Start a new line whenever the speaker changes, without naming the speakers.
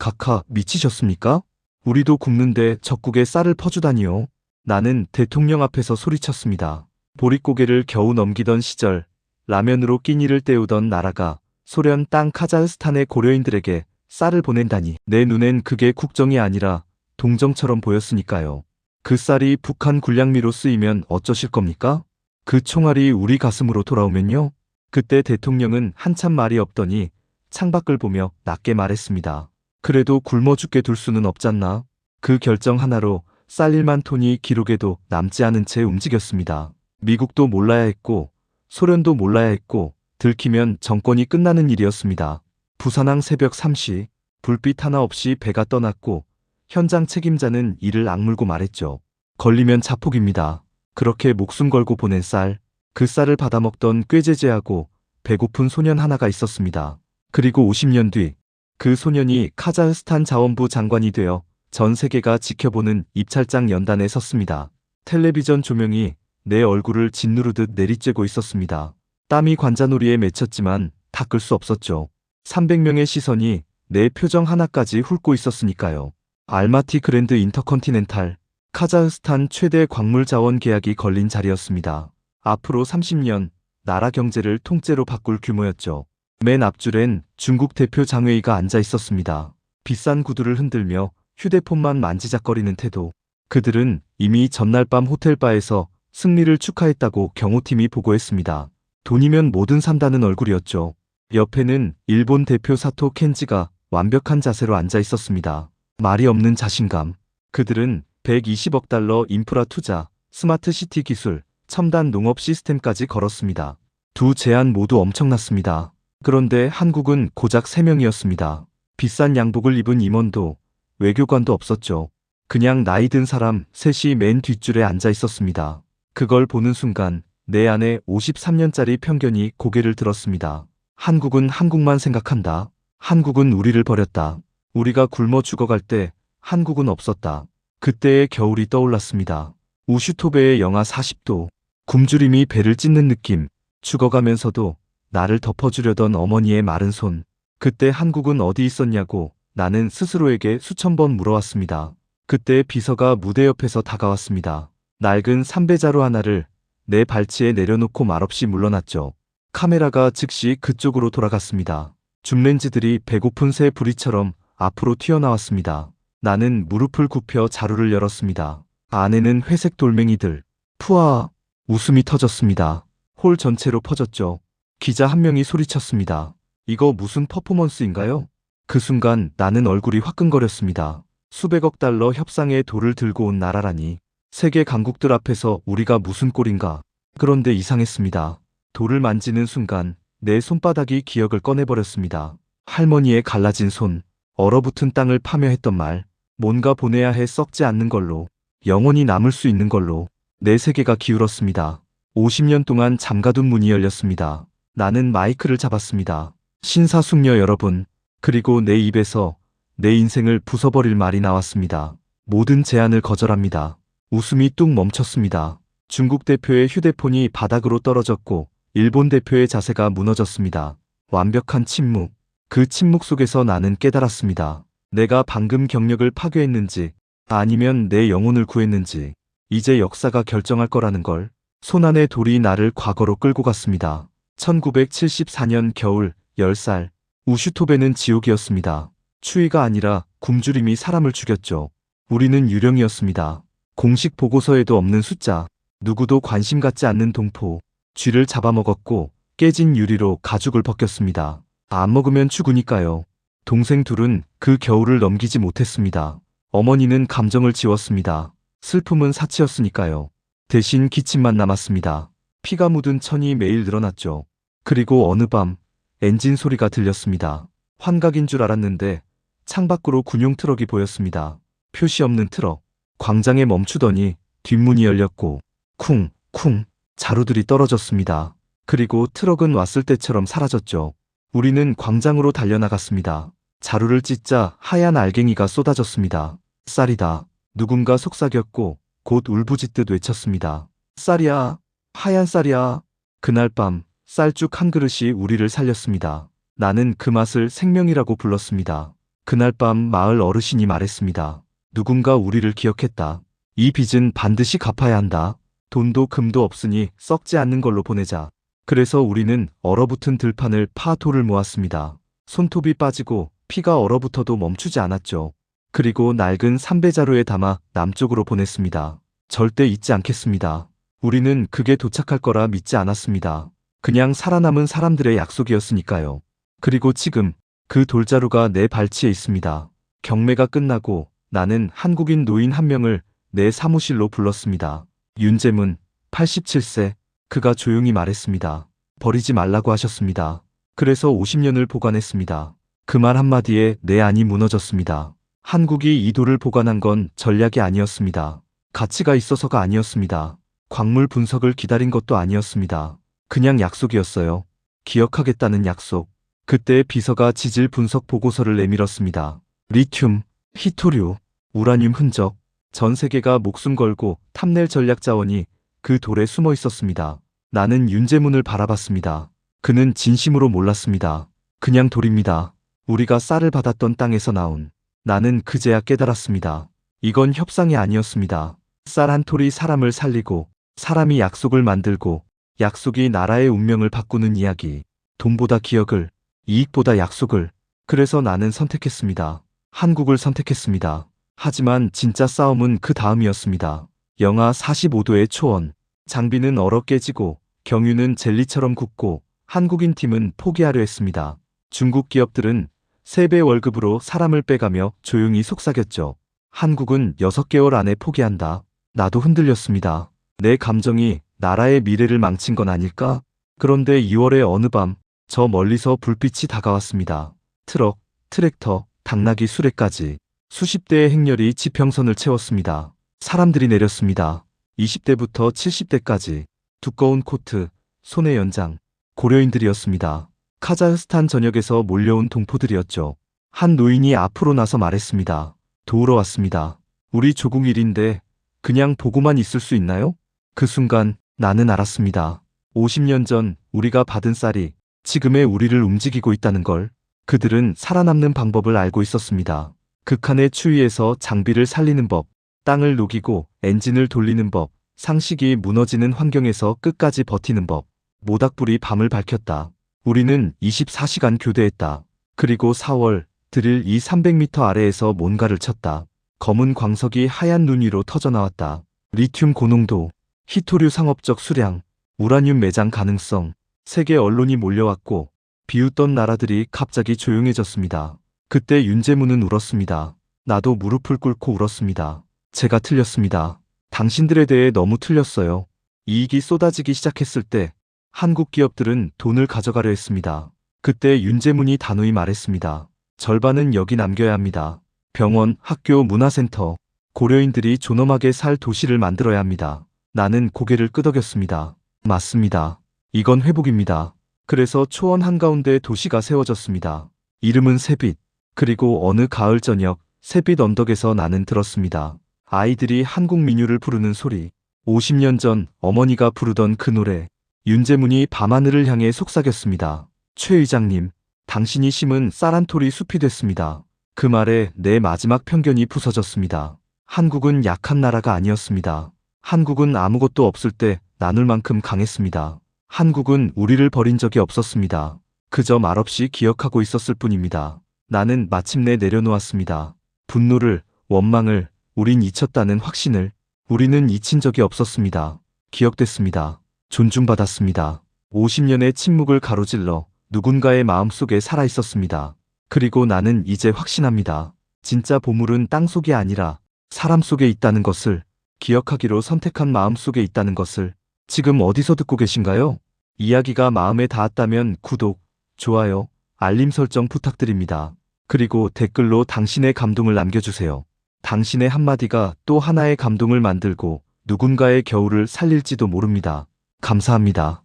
각하 미치셨습니까? 우리도 굶는데 적국에 쌀을 퍼주다니요. 나는 대통령 앞에서 소리쳤습니다. 보릿고개를 겨우 넘기던 시절 라면으로 끼니를 때우던 나라가 소련 땅 카자흐스탄의 고려인들에게 쌀을 보낸다니 내 눈엔 그게 국정이 아니라 동정처럼 보였으니까요. 그 쌀이 북한 군량미로 쓰이면 어쩌실 겁니까? 그 총알이 우리 가슴으로 돌아오면요? 그때 대통령은 한참 말이 없더니 창밖을 보며 낮게 말했습니다. 그래도 굶어 죽게 둘 수는 없잖나. 그 결정 하나로 쌀 1만 톤이 기록에도 남지 않은 채 움직였습니다. 미국도 몰라야 했고 소련도 몰라야 했고 들키면 정권이 끝나는 일이었습니다. 부산항 새벽 3시 불빛 하나 없이 배가 떠났고 현장 책임자는 이를 악물고 말했죠. 걸리면 자폭입니다. 그렇게 목숨 걸고 보낸 쌀, 그 쌀을 받아먹던 꾀제제하고 배고픈 소년 하나가 있었습니다. 그리고 50년 뒤 그 소년이 카자흐스탄 자원부 장관이 되어 전 세계가 지켜보는 입찰장 연단에 섰습니다. 텔레비전 조명이 내 얼굴을 짓누르듯 내리쬐고 있었습니다. 땀이 관자놀이에 맺혔지만 닦을 수 없었죠. 300명의 시선이 내 표정 하나까지 훑고 있었으니까요. 알마티 그랜드 인터컨티넨탈, 카자흐스탄 최대 광물 자원 계약이 걸린 자리였습니다. 앞으로 30년 나라 경제를 통째로 바꿀 규모였죠. 맨 앞줄엔 중국 대표 장웨이가 앉아 있었습니다. 비싼 구두를 흔들며 휴대폰만 만지작거리는 태도. 그들은 이미 전날 밤 호텔바에서 승리를 축하했다고 경호팀이 보고했습니다. 돈이면 뭐든 산다는 얼굴이었죠. 옆에는 일본 대표 사토 켄지가 완벽한 자세로 앉아 있었습니다. 말이 없는 자신감. 그들은 120억 달러 인프라 투자, 스마트 시티 기술, 첨단 농업 시스템까지 걸었습니다. 두 제안 모두 엄청났습니다. 그런데 한국은 고작 3명이었습니다. 비싼 양복을 입은 임원도 외교관도 없었죠. 그냥 나이 든 사람 셋이 맨 뒷줄에 앉아 있었습니다. 그걸 보는 순간 내 안에 53년짜리 편견이 고개를 들었습니다. 한국은 한국만 생각한다. 한국은 우리를 버렸다. 우리가 굶어 죽어갈 때 한국은 없었다. 그때의 겨울이 떠올랐습니다. 우슈토베의 영하 40도, 굶주림이 배를 찢는 느낌, 죽어가면서도 나를 덮어주려던 어머니의 마른 손. 그때 한국은 어디 있었냐고 나는 스스로에게 수천 번 물어왔습니다. 그때 비서가 무대 옆에서 다가왔습니다. 낡은 삼배자루 하나를 내 발치에 내려놓고 말없이 물러났죠. 카메라가 즉시 그쪽으로 돌아갔습니다. 줌렌즈들이 배고픈 새 부리처럼 앞으로 튀어나왔습니다. 나는 무릎을 굽혀 자루를 열었습니다. 안에는 회색 돌멩이들. 푸아! 웃음이 터졌습니다. 홀 전체로 퍼졌죠. 기자 한 명이 소리쳤습니다. 이거 무슨 퍼포먼스인가요? 그 순간 나는 얼굴이 화끈거렸습니다. 수백억 달러 협상에 돌을 들고 온 나라라니. 세계 강국들 앞에서 우리가 무슨 꼴인가. 그런데 이상했습니다. 돌을 만지는 순간 내 손바닥이 기억을 꺼내버렸습니다. 할머니의 갈라진 손, 얼어붙은 땅을 파묘했던 말, 뭔가 보내야 해 썩지 않는 걸로, 영원히 남을 수 있는 걸로, 내 세계가 기울었습니다. 50년 동안 잠가둔 문이 열렸습니다. 나는 마이크를 잡았습니다. 신사숙녀 여러분, 그리고 내 입에서 내 인생을 부숴버릴 말이 나왔습니다. 모든 제안을 거절합니다. 웃음이 뚝 멈췄습니다. 중국 대표의 휴대폰이 바닥으로 떨어졌고 일본 대표의 자세가 무너졌습니다. 완벽한 침묵. 그 침묵 속에서 나는 깨달았습니다. 내가 방금 경력을 파괴했는지 아니면 내 영혼을 구했는지 이제 역사가 결정할 거라는 걸 손안의 돌이 나를 과거로 끌고 갔습니다. 1974년 겨울 10살 우슈토베는 지옥이었습니다. 추위가 아니라 굶주림이 사람을 죽였죠. 우리는 유령이었습니다. 공식 보고서에도 없는 숫자, 누구도 관심 갖지 않는 동포, 쥐를 잡아먹었고 깨진 유리로 가죽을 벗겼습니다. 안 먹으면 죽으니까요. 동생 둘은 그 겨울을 넘기지 못했습니다. 어머니는 감정을 지웠습니다. 슬픔은 사치였으니까요. 대신 기침만 남았습니다. 피가 묻은 천이 매일 늘어났죠. 그리고 어느 밤 엔진 소리가 들렸습니다. 환각인 줄 알았는데 창밖으로 군용 트럭이 보였습니다. 표시 없는 트럭. 광장에 멈추더니 뒷문이 열렸고 쿵, 쿵 자루들이 떨어졌습니다. 그리고 트럭은 왔을 때처럼 사라졌죠. 우리는 광장으로 달려나갔습니다. 자루를 찢자 하얀 알갱이가 쏟아졌습니다. 쌀이다. 누군가 속삭였고 곧 울부짖듯 외쳤습니다. 쌀이야. 하얀 쌀이야. 그날 밤 쌀죽 한 그릇이 우리를 살렸습니다. 나는 그 맛을 생명이라고 불렀습니다. 그날 밤 마을 어르신이 말했습니다. 누군가 우리를 기억했다. 이 빚은 반드시 갚아야 한다. 돈도 금도 없으니 썩지 않는 걸로 보내자. 그래서 우리는 얼어붙은 들판을 파 돌을 모았습니다. 손톱이 빠지고 피가 얼어붙어도 멈추지 않았죠. 그리고 낡은 삼배자루에 담아 남쪽으로 보냈습니다. 절대 잊지 않겠습니다. 우리는 그게 도착할 거라 믿지 않았습니다. 그냥 살아남은 사람들의 약속이었으니까요. 그리고 지금 그 돌자루가 내 발치에 있습니다. 경매가 끝나고 나는 한국인 노인 한 명을 내 사무실로 불렀습니다. 윤재문, 87세. 그가 조용히 말했습니다. 버리지 말라고 하셨습니다. 그래서 50년을 보관했습니다. 그 말 한마디에 내 안이 무너졌습니다. 한국이 이 돌을 보관한 건 전략이 아니었습니다. 가치가 있어서가 아니었습니다. 광물 분석을 기다린 것도 아니었습니다. 그냥 약속이었어요. 기억하겠다는 약속. 그때 비서가 지질 분석 보고서를 내밀었습니다. 리튬, 히토류, 우라늄 흔적, 전 세계가 목숨 걸고 탐낼 전략 자원이 그 돌에 숨어 있었습니다. 나는 윤재문을 바라봤습니다. 그는 진심으로 몰랐습니다. 그냥 돌입니다. 우리가 쌀을 받았던 땅에서 나온. 나는 그제야 깨달았습니다. 이건 협상이 아니었습니다. 쌀 한 톨이 사람을 살리고 사람이 약속을 만들고 약속이 나라의 운명을 바꾸는 이야기. 돈보다 기억을, 이익보다 약속을. 그래서 나는 선택했습니다. 한국을 선택했습니다. 하지만 진짜 싸움은 그 다음이었습니다. 영하 45도의 초원. 장비는 얼어 깨지고 경유는 젤리처럼 굳고 한국인 팀은 포기하려 했습니다. 중국 기업들은 3배 월급으로 사람을 빼가며 조용히 속삭였죠. 한국은 6개월 안에 포기한다. 나도 흔들렸습니다. 내 감정이 나라의 미래를 망친 건 아닐까? 그런데 2월의 어느 밤, 저 멀리서 불빛이 다가왔습니다. 트럭, 트랙터, 당나귀 수레까지 수십 대의 행렬이 지평선을 채웠습니다. 사람들이 내렸습니다. 20대부터 70대까지 두꺼운 코트, 손의 연장, 고려인들이었습니다. 카자흐스탄 전역에서 몰려온 동포들이었죠. 한 노인이 앞으로 나서 말했습니다. 도우러 왔습니다. 우리 조국 일인데 그냥 보고만 있을 수 있나요? 그 순간 나는 알았습니다. 50년 전 우리가 받은 쌀이 지금의 우리를 움직이고 있다는 걸 그들은 살아남는 방법을 알고 있었습니다. 극한의 추위에서 장비를 살리는 법, 땅을 녹이고 엔진을 돌리는 법, 상식이 무너지는 환경에서 끝까지 버티는 법, 모닥불이 밤을 밝혔다. 우리는 24시간 교대했다. 그리고 4월 드릴 이 300m 아래에서 뭔가를 쳤다. 검은 광석이 하얀 눈 위로 터져나왔다. 리튬 고농도, 히토류 상업적 수량, 우라늄 매장 가능성, 세계 언론이 몰려왔고 비웃던 나라들이 갑자기 조용해졌습니다. 그때 윤재문은 울었습니다. 나도 무릎을 꿇고 울었습니다. 제가 틀렸습니다. 당신들에 대해 너무 틀렸어요. 이익이 쏟아지기 시작했을 때 한국 기업들은 돈을 가져가려 했습니다. 그때 윤재문이 단호히 말했습니다. 절반은 여기 남겨야 합니다. 병원, 학교, 문화센터, 고려인들이 존엄하게 살 도시를 만들어야 합니다. 나는 고개를 끄덕였습니다. 맞습니다. 이건 회복입니다. 그래서 초원 한가운데 도시가 세워졌습니다. 이름은 새빛. 그리고 어느 가을 저녁 새빛 언덕에서 나는 들었습니다. 아이들이 한국 민요를 부르는 소리. 50년 전 어머니가 부르던 그 노래. 윤재문이 밤하늘을 향해 속삭였습니다. 최 의장님, 당신이 심은 쌀한톨이 숲이 됐습니다. 그 말에 내 마지막 편견이 부서졌습니다. 한국은 약한 나라가 아니었습니다. 한국은 아무것도 없을 때 나눌 만큼 강했습니다. 한국은 우리를 버린 적이 없었습니다. 그저 말없이 기억하고 있었을 뿐입니다. 나는 마침내 내려놓았습니다. 분노를, 원망을, 우린 잊혔다는 확신을, 우리는 잊힌 적이 없었습니다. 기억됐습니다. 존중받았습니다. 50년의 침묵을 가로질러 누군가의 마음속에 살아 있었습니다. 그리고 나는 이제 확신합니다. 진짜 보물은 땅 속이 아니라 사람 속에 있다는 것을, 기억하기로 선택한 마음 속에 있다는 것을, 지금 어디서 듣고 계신가요? 이야기가 마음에 닿았다면 구독, 좋아요, 알림 설정 부탁드립니다. 그리고 댓글로 당신의 감동을 남겨주세요. 당신의 한마디가 또 하나의 감동을 만들고 누군가의 겨울을 살릴지도 모릅니다. 감사합니다.